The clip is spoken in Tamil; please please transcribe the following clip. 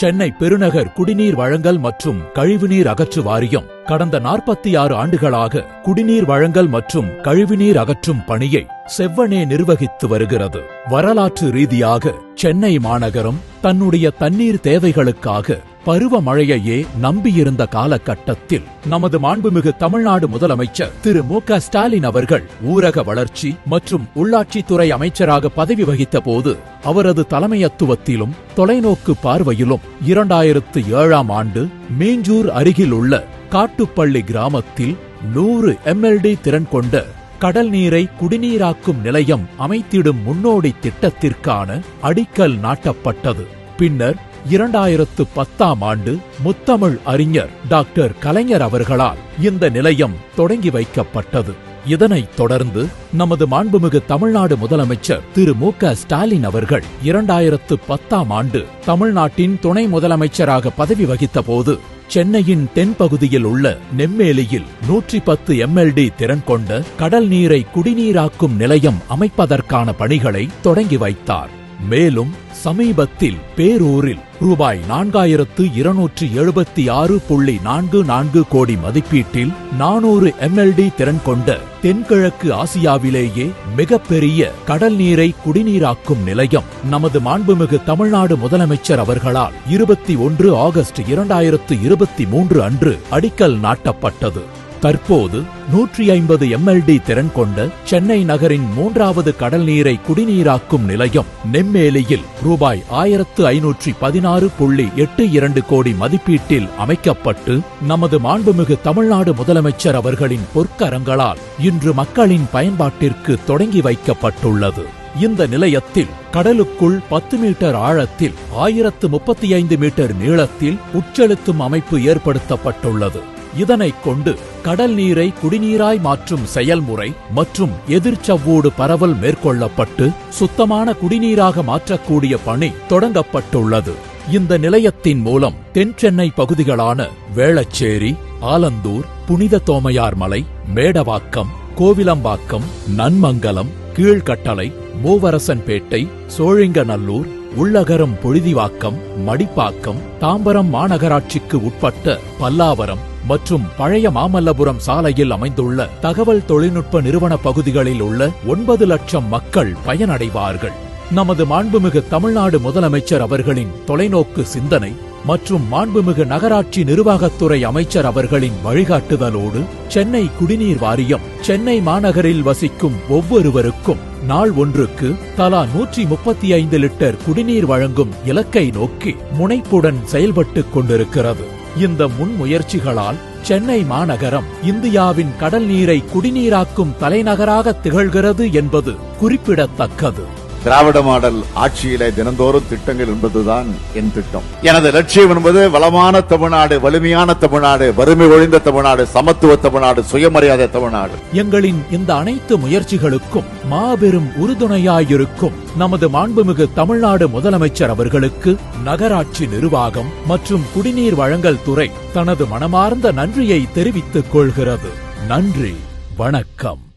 சென்னை பெருநகர் குடிநீர் வழங்கல் மற்றும் கழிவுநீர் அகற்று வாரியம் கடந்த நாற்பத்தி ஆறு ஆண்டுகளாக குடிநீர் வழங்கல் மற்றும் கழிவுநீர் அகற்றும் பணியை செவ்வனே நிர்வகித்து வருகிறது. வரலாற்று ரீதியாக சென்னை மாநகரம் தன்னுடைய தண்ணீர் தேவைகளுக்காக பருவமழையையே நம்பியிருந்த காலகட்டத்தில் நமது மாண்புமிகு தமிழ்நாடு முதலமைச்சர் திரு மு க ஸ்டாலின் அவர்கள் ஊரக வளர்ச்சி மற்றும் உள்ளாட்சித்துறை அமைச்சராக பதவி வகித்த போது அவரது தலைமையத்துவத்திலும் தொலைநோக்கு பார்வையிலும் இரண்டாயிரத்து ஏழாம் ஆண்டு மீஞ்சூர் அருகில் உள்ள காட்டுப்பள்ளி கிராமத்தில் நூறு எம்எல்டி திறன் கொண்ட கடல் நீரை குடிநீராக்கும் நிலையம் அமைத்திடும் முன்னோடி திட்டத்திற்கான அடிக்கல் நாட்டப்பட்டது. பின்னர் இரண்டாயிரத்து பத்தாம் ஆண்டு முத்தமிழ் அறிஞர் டாக்டர் கலைஞர் அவர்களால் இந்த நிலையம் தொடங்கி வைக்கப்பட்டது. இதனைத் தொடர்ந்து நமது மாண்புமிகு தமிழ்நாடு முதலமைச்சர் திரு மு க ஸ்டாலின் அவர்கள் இரண்டாயிரத்து பத்தாம் ஆண்டு தமிழ்நாட்டின் துணை முதலமைச்சராக பதவி வகித்த போது சென்னையின் தென்பகுதியில் உள்ள நெம்மேலியில் நூற்றி பத்து எம்எல்டி திறன் கொண்ட கடல் நீரை குடிநீராக்கும் நிலையம் அமைப்பதற்கான பணிகளை தொடங்கி வைத்தார். மேலும் சமீபத்தில் பேரூரில் ரூபாய் நான்காயிரத்து இருநூற்று எழுபத்தி ஆறு புள்ளி நான்கு நான்கு கோடி மதிப்பீட்டில் நானூறு எம்எல்டி திறன் கொண்ட தென்கிழக்கு ஆசியாவிலேயே மிகப்பெரிய கடல் நீரை குடிநீராக்கும் நிலையம். நமது மாண்புமிகு தமிழ்நாடு முதலமைச்சர் அவர்களால் இருபத்தி ஒன்று ஆகஸ்ட் இரண்டாயிரத்து இருபத்தி மூன்று அன்று அடிக்கல் நாட்டப்பட்டது. தற்போது நூற்றி ஐம்பது எம்எல்டி திறன் கொண்ட சென்னை நகரின் மூன்றாவது கடல் நீரை குடிநீராக்கும் நிலையம் நெம்மேலியில் ரூபாய் ஆயிரத்து ஐநூற்றி பதினாறு புள்ளி எட்டு இரண்டு கோடி மதிப்பீட்டில் அமைக்கப்பட்டு நமது மாண்புமிகு தமிழ்நாடு முதலமைச்சர் அவர்களின் பொற்கரங்களால் இன்று மக்களின் பயன்பாட்டிற்கு தொடங்கி வைக்கப்பட்டுள்ளது. இந்த நிலையத்தில் கடலுக்குள் பத்து மீட்டர் ஆழத்தில் ஆயிரத்து முப்பத்தி ஐந்து மீட்டர் நீளத்தில் உட்செலுத்தும் அமைப்பு ஏற்படுத்தப்பட்டுள்ளது. இதனைக் கொண்டு கடல் நீரை குடிநீராய் மாற்றும் செயல்முறை மற்றும் எதிர்ச்சவ்வோடு பரவல் மேற்கொள்ளப்பட்டு சுத்தமான குடிநீராக மாற்றக்கூடிய பணி தொடங்கப்பட்டுள்ளது. இந்த நிலையத்தின் மூலம் தென் சென்னை பகுதிகளான வேளச்சேரி ஆலந்தூர் புனித தோமையார் மலை மேடவாக்கம் கோவிலம்பாக்கம் நன்மங்கலம் கீழ்கட்டளை மூவரசன்பேட்டை சோழிங்கநல்லூர் உள்ளகரம் பொழுதிவாக்கம் மடிப்பாக்கம் தாம்பரம் மாநகராட்சிக்கு உட்பட்ட பல்லாவரம் மற்றும் பழைய மாமல்லபுரம் சாலையில் அமைந்துள்ள தகவல் தொழில்நுட்ப நிறுவன பகுதிகளில் உள்ள ஒன்பது லட்சம் மக்கள் பயனடைவார்கள். நமது மாண்புமிகு தமிழ்நாடு முதலமைச்சர் அவர்களின் தொலைநோக்கு சிந்தனை மற்றும் மாண்புமிகு நகராட்சி நிர்வாகத்துறை அமைச்சர் அவர்களின் வழிகாட்டுதலோடு சென்னை குடிநீர் வாரியம் சென்னை மாநகரில் வசிக்கும் ஒவ்வொருவருக்கும் நாள் ஒன்றுக்கு தலா நூற்றி முப்பத்தி ஐந்து லிட்டர் குடிநீர் வழங்கும் இலக்கை நோக்கி முனைப்புடன் செயல்பட்டுக் கொண்டிருக்கிறது. இந்த முன்முயற்சிகளால் சென்னை மாநகரம் இந்தியாவின் கடல் நீரை குடிநீராக்கும் தலைநகராக திகழ்கிறது என்பது குறிப்பிடத்தக்கது. திராவிட மாடல் ஆட்சியிலே தினந்தோறும் திட்டங்கள் என்பதுதான் என் திட்டம். எனது லட்சியம் என்பது வளமான தமிழ்நாடு வலிமையான தமிழ்நாடு வறுமை ஒழிந்த தமிழ்நாடு சமத்துவ தமிழ்நாடு சுயமரியாதை தமிழ்நாடு. எங்களின் இந்த அனைத்து முயற்சிகளுக்கும் மாபெரும் உறுதுணையாயிருக்கும் நமது மாண்புமிகு தமிழ்நாடு முதலமைச்சர் அவர்களுக்கு நகராட்சி நிர்வாகம் மற்றும் குடிநீர் வழங்கல் துறை தனது மனமார்ந்த நன்றியை தெரிவித்துக் கொள்கிறது. நன்றி வணக்கம்.